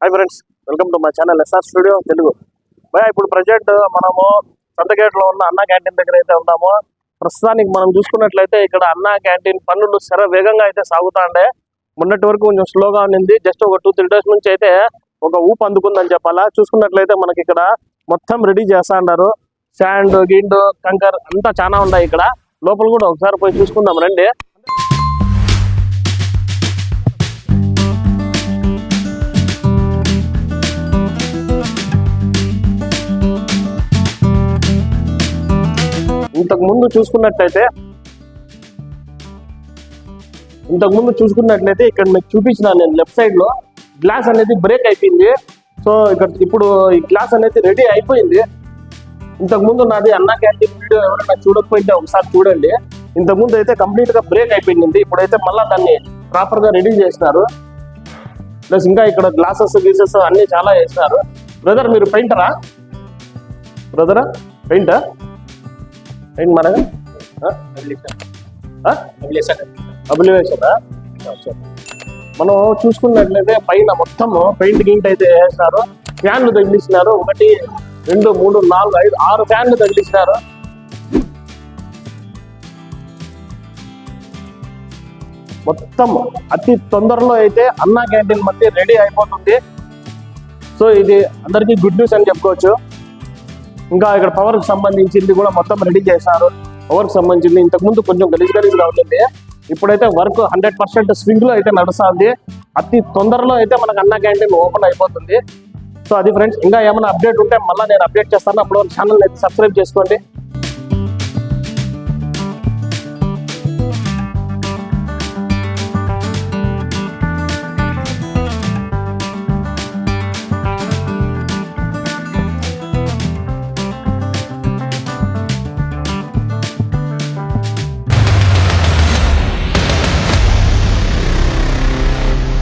Hi friends welcome to మా channel SR studio Telugu భయ ఇప్పుడు ప్రజెంట్ మనము సంతగేట్లో ఉన్న అన్నా క్యాంటీన్ దగ్గర అయితే ఉన్నాము. ప్రస్తుతానికి మనం చూసుకున్నట్లయితే ఇక్కడ అన్నా క్యాంటీన్ పనులు శర వేగంగా అయితే సాగుతాండే. మొన్నటి వరకు కొంచెం స్లోగా ఉన్నింది జస్ట్ ఒక టూ త్రీ డేస్ నుంచి అయితే ఒక ఊపు అందుకుందని చెప్పాలా. చూసుకున్నట్లయితే మనకి ఇక్కడ మొత్తం రెడీ చేస్తా ఉన్నారు శాండ్ గిండ్ కంకర్ అంతా చాలా ఉన్నాయి ఇక్కడ. లోపల కూడా ఒకసారి పోయి చూసుకుందాం రండి. ఇంతకు ముందు చూసుకున్నట్లయితే ఇంతకు ముందు చూసుకున్నట్లయితే ఇక్కడ మీకు చూపించిన నేను లెఫ్ట్ సైడ్లో. గ్లాస్ అనేది బ్రేక్ అయిపోయింది. సో ఇక్కడ ఇప్పుడు ఈ గ్లాస్ అనేది రెడీ అయిపోయింది. ఇంతకు ముందు నాది అన్నా క్యాంటీన్ వీడియో ఎవరైనా చూడకపోయింటే ఒకసారి చూడండి. ఇంతకు ముందు అయితే కంప్లీట్గా బ్రేక్ అయిపోయింది. ఇప్పుడైతే మళ్ళీ దాన్ని ప్రాపర్గా రెడీ చేసినారు. ప్లస్ ఇంకా ఇక్కడ గ్లాసెస్ గీసెస్ అన్ని చాలా వేసినారు. బ్రదర్ మీరు పెయింటరా బ్రదరా పెయింటర్ పెయింట్ మనగా అభిలేషనా? మనం చూసుకున్నట్లయితే పైన మొత్తం పెయింట్ గింట్ అయితే వేసినారు. ఫ్యాన్లు తగిలిస్తున్నారు. ఒకటి రెండు మూడు నాలుగు ఐదు ఆరు ఫ్యాన్లు తగిలిస్తున్నారు. మొత్తం అతి తొందరలో అయితే అన్నా క్యాంటీన్ మళ్ళీ రెడీ అయిపోతుంది. సో ఇది అందరికీ గుడ్ న్యూస్ అని చెప్పుకోవచ్చు. ఇంకా ఇక్కడ పవర్కి సంబంధించింది కూడా మొత్తం రెడీ చేశారు. పవర్ సంబంధించింది ఇంతకుముందు కొంచెం గలీజ్ గలీజ్గా ఉంటుంది ఇప్పుడైతే వర్క్ హండ్రెడ్ పర్సెంట్ స్వింగ్లో అయితే నడుస్తుంది. అతి తొందరలో అయితే మనకు అన్న క్యాంటీన్ ఓపెన్ అయిపోతుంది. సో అది ఫ్రెండ్స్ ఇంకా ఏమైనా అప్డేట్ ఉంటే మళ్ళీ నేను అప్డేట్ చేస్తాను. అప్పుడు ఛానల్ అయితే సబ్స్క్రైబ్ చేసుకోండి.